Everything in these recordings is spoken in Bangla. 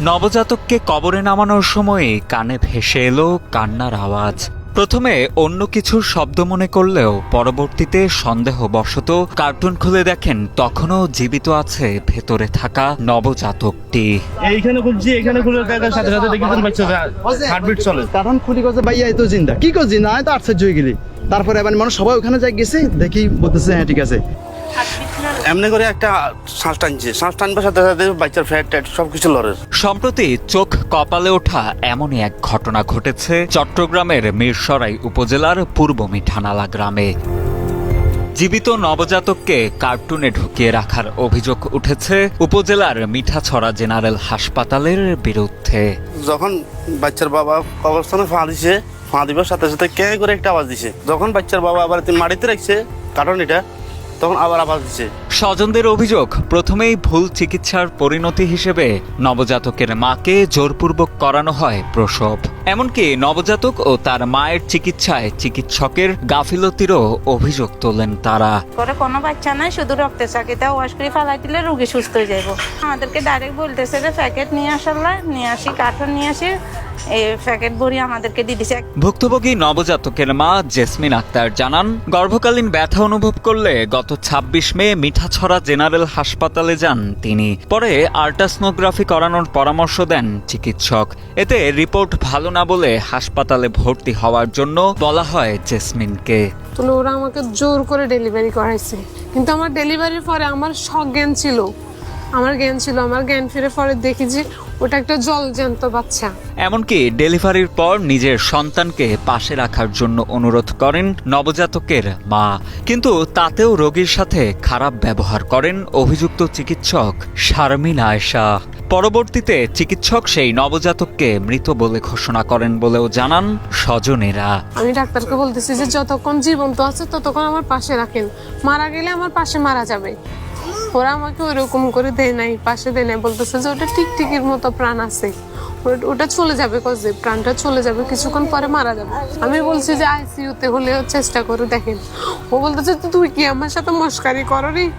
নবজাতককে কবরে নামানোর সময়ে কানে ভেসে এলো কান্নার আওয়াজ। প্রথমে অন্য কিছুর শব্দ মনে করলেও পরবর্তীতে সন্দেহ সন্দেহবশত কার্টুন খুলে দেখেন তখনও জীবিত আছে ভেতরে থাকা নবজাতকটি। এইখানে খুলছি এখানে খুলে দেখার সাথে সাথে বাচ্চা হার্টবিট চলে। কারণ খুলি করছে ভাইয়া এই তো জিন্দা। কি কর জিন্দা? তো আশ্চর্য হয়ে গেলি। তারপরে এবার মানুষ সবাই ওখানে যাই গেছে দেখি বলতেছে হ্যাঁ ঠিক আছে। এমনি করে একটা শ্বাস টানছে। শ্বাস টানবার সাথে সাথে বাচ্চার ফ্যাট ট্যাট সব কিছু লড়ে। সম্প্রতি চোখ কপালে ওঠা এমনই এক ঘটনা ঘটেছে চট্টগ্রামের মিরসরাই উপজেলার পূর্ব মিঠানালা গ্রামে। জীবিত নবজাতককে কার্টুনে ঢুকিয়ে রাখার অভিযোগ উঠেছে উপজেলার মিঠাছড়া জেনারেল হাসপাতালের বিরুদ্ধে। যখন বাচ্চার বাবা কবরস্থানে ফা দিছে ফা দিবার সাথে সাথে কে করে একটা আওয়াজ দিছে। যখন বাচ্চার বাবা আবার মাটিতে রাখছে কারণ এটা তখন আবার আওয়াজ দিছে। স্বজনদের অভিযোগ প্রথমেই ভুল চিকিৎসার পরিণতি হিসেবে নবজাতকের মাকে জোরপূর্বক করানো হয় প্রসব। এমনকি নবজাতক ও তার মায়ের চিকিৎসায় চিকিৎসকের গাফিলতিরও অভিযোগ তোলেন তারা। করে কোনো বাচ্চা নাই শুধু রক্তের চাকিটা ওয়াশ করে ফেলাই দিলে রোগী সুস্থ হয়ে যাইব। আমাদেরকে ডাইরেক্ট বলতেছে যে প্যাকেট নিয়ে আসার নিয়ে আসি কার্টুন নিয়ে আসি এই প্যাকেট ভরি আমাদেরকে দিয়ে দিছে। ভুক্তভোগী নবজাতকের মা জেসমিন আক্তার জানান গর্ভকালীন ব্যথা অনুভব করলে গত ২৬ মে মিঠাছড়া জেনারেল হাসপাতালে যান তিনি। পরে আল্ট্রাসনোগ্রাফি করানোর পরামর্শ দেন চিকিৎসক। এতে রিপোর্ট ভালো না বলে হাসপাতালে ভর্তি হওয়ার জন্য বলা হয় জেসমিনকে। তো ওরা আমাকে জোর করে ডেলিভারি করাইছে। কিন্তু আমার ডেলিভারির পরে আমার সজ্ঞান ছিল। আমার জ্ঞান ছিল আমার জ্ঞান ফিরে পরে দেখি যে ওটা একটা জল জ্যান্ত বাচ্চা। এমনকি ডেলিভারির পর নিজের সন্তানকে পাশে রাখার জন্য অনুরোধ করেন নবজাতকের মা। কিন্তু তাতেও রোগীর সাথে খারাপ ব্যবহার করেন অভিযুক্ত চিকিৎসক শারমিন আয়েশা। পরবর্তীতে চিকিৎসক সেই নবজাতককে মৃত বলে ঘোষণা করেন বলেও জানান স্বজনেরা। আমি ডাক্তারকে বলতেছি যে যতক্ষণ জীবন্ত আছে ততক্ষণ আমার পাশে রাখেন। মারা গেলে আমার পাশে মারা যাবে। ওরা আমাকে ওইরকম করে দেয় নাই, পাশে দেয় নাই, বলতেছে যে ওটা টিকটিকির মতো প্রাণ আছে। ওটা- চলে যাবে কজে, প্রাণটা চলে যাবে, কিছুক্ষণ পরে মারা যাবে। আমি বলছি যে আইসিইউতে হলেও চেষ্টা করে দেখেন। ও বলতেছে তুই কি আমার সাথে মস্কারি করো রে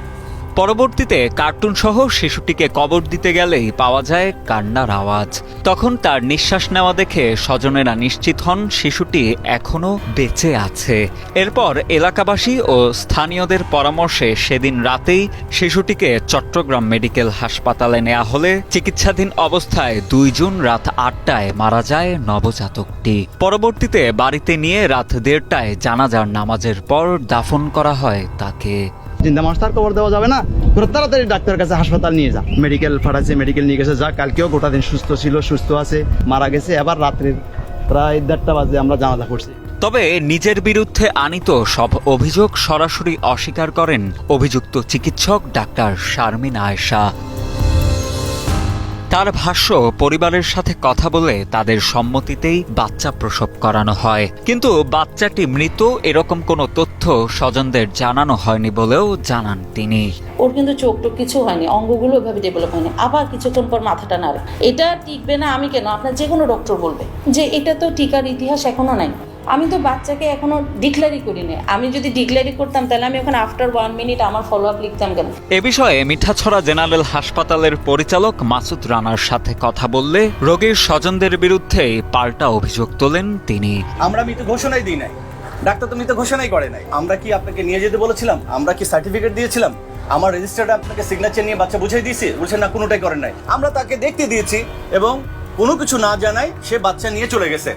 পরবর্তীতে কার্টুন সহ শিশুটিকে কবর দিতে গেলেই পাওয়া যায় কান্নার আওয়াজ। তখন তার নিঃশ্বাস নেওয়া দেখে স্বজনেরা নিশ্চিত হন শিশুটি এখনও বেঁচে আছে। এরপর এলাকাবাসী ও স্থানীয়দের পরামর্শে সেদিন রাতেই শিশুটিকে চট্টগ্রাম মেডিকেল হাসপাতালে নেওয়া হলে চিকিৎসাধীন অবস্থায় দুই জুন রাত আটটায় মারা যায় নবজাতকটি। পরবর্তীতে বাড়িতে নিয়ে রাত দেড়টায় জানাজার নামাজের পর দাফন করা হয় তাকে। জিন্দা মানুষ, তার খবর দেওয়া যাবে না। তাড়াতাড়ি ডাক্তারের কাছে হাসপাতাল নিয়ে যা। মেডিকেল ফাটাচ্ছে মেডিকেল নিয়ে গেছে, যা, কালকেও গোটা দিন সুস্থ ছিল, সুস্থ আছে, মারা গেছে, এবার রাত্রে প্রায় দেড়টা বাজে আমরা জানাজা করছি। তবে নিজের বিরুদ্ধে আনিত সব অভিযোগ সরাসরি অস্বীকার করেন অভিযুক্ত চিকিৎসক ডাক্তার শারমিন আয়েশা। তার ভাষ্য, পরিবারের সাথে কথা বলে তাদের সম্মতিতেই বাচ্চা প্রসব করানো হয়। কিন্তু বাচ্চাটি মৃত এরকম কোনো তথ্য স্বজনদের জানানো হয়নি বলেও জানান তিনি। ওর কিন্তু চোখ টোক কিছু হয়নি, অঙ্গগুলো ওইভাবে ডেভেলপ হয়নি। আবার কিছুক্ষণ পর মাথাটা নাড়ে এটা টিকবে না আমি কেন? আপনার যে কোনো ডক্টর বলবে যে এটা তো টিকার ইতিহাস এখনও নাই। আমি তো বাচ্চাকে এখনও ডিক্লারি করিনি। আমি যদি ডিক্লারি করতাম তাহলে আমি এখন আফটার ওয়ান মিনিট আমার ফলো আপ লিখতাম কেন? এ বিষয়ে মিঠাছড়া জেনারেল হাসপাতালের পরিচালক মাসুদ রানার সাথে কথা বললে রোগীর স্বজনদের বিরুদ্ধে পাল্টা অভিযোগ তোলেন তিনি। আমরা মৃত ঘোষণাই দিই নাই। ডাক্তার তো মৃত ঘোষণাই করে নাই। আমরা কি আপনাকে নিয়ে যেতে বলেছিলাম? আমরা কি সার্টিফিকেট দিয়েছিলাম? আমার রেজিস্টার্ডে আপনাকে সিগনেচার নিয়ে বাচ্চা বুঝাই দিয়েছি? বলছেন না কোনোটাই করেন নাই। আমরা তাকে দেখতে দিয়েছি এবং কোনো কিছু না জানাই সে বাচ্চা নিয়ে চলে গেছে।